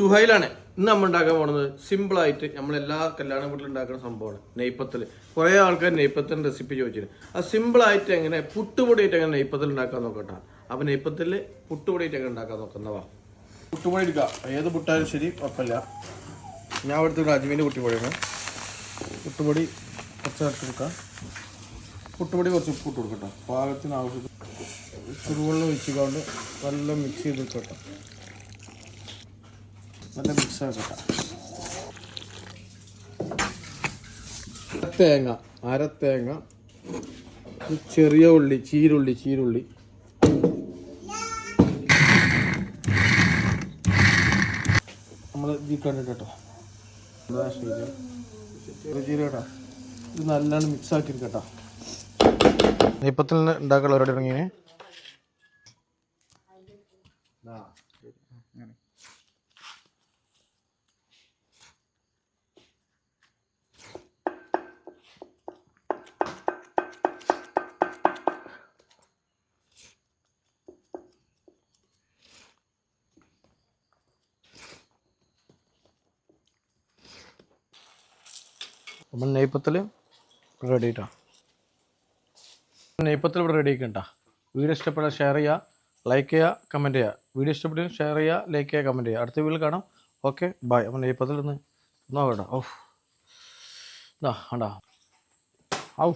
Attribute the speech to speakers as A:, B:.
A: സുഹൈലാണ് ഇന്ന് നമ്മൾ ഉണ്ടാക്കാൻ പോകുന്നത് സിമ്പിളായിട്ട് നമ്മൾ എല്ലാ കല്യാണ വീട്ടിലും ഉണ്ടാക്കുന്ന സംഭവമാണ്. നെയ്പ്പത്തിൽ കുറേ ആൾക്കാർ നെയ്പ്പത്തിന്റെ റെസിപ്പി ചോദിച്ചിട്ടുണ്ട് ആ സിമ്പിളായിട്ട് എങ്ങനെ പുട്ടുപൊടിയിട്ട് എങ്ങനെ നെയ്പ്പത്തിൽ ഉണ്ടാക്കാൻ നോക്കട്ടെ. അപ്പൊ നെയ്പ്പത്തിൽ പുട്ടുപൊടിയിട്ട് എങ്ങനെ ഉണ്ടാക്കാൻ നോക്കുന്നവാ പുട്ടുപൊടി എടുക്കുക ഏത് പുട്ടായാലും ശരി കുഴപ്പമില്ല. ഞാൻ എടുത്തിട്ട് അജ്മീന്റെ പുട്ടുപൊടിയാണ്. പുട്ടുപൊടി കുറച്ച് എടുക്കാം. പുട്ടുപൊടി കുറച്ച് ഉപ്പ് ഇട്ട് കൊടുക്കട്ടെ. പാകത്തിന് ആവശ്യത്തിന് ചുടുവെള്ളം ഒഴിച്ചുകൊണ്ട് നല്ല മിക്സ് ചെയ്ത് വെക്കട്ടോ. നല്ല മിക്സ് ആക്കട്ടെ തേങ്ങ അര തേങ്ങ ഒരു ചെറിയ ഉള്ളി ചീരുള്ളി ചീരുള്ളി. നമ്മൾ ഇതിൽ കണ്ടിട്ടോ കേട്ടോ. എന്താ ശരി. ഇത് നല്ലോണം മിക്സ് ആക്കിയിരിക്കട്ടോ നിന്ന് ഉണ്ടാക്കാൻ പരിപാടി ഇറങ്ങിയേ നമ്മൾ നെയ്പ്പത്തിൽ റെഡി ആയിട്ടാ നെയ്പ്പത്തിൽ ഇവിടെ റെഡി ആക്കണ്ട വീഡിയോ ഇഷ്ടപ്പെട്ടാൽ ഷെയർ ചെയ്യുക ലൈക്ക് ചെയ്യുക കമന്റ് ചെയ്യുക വീഡിയോ ഇഷ്ടപ്പെട്ടെങ്കിൽ ഷെയർ ചെയ്യുക ലൈക്ക് ചെയ്യുക കമന്റ് ചെയ്യുക അടുത്ത വീഡിയോയിൽ കാണാം. ഓക്കെ ബൈ നമ്മൾ നെയ്പ്പത്തിൽ നിന്ന് നോക്കട്ടെ. ഓ ഇതാ ഔ.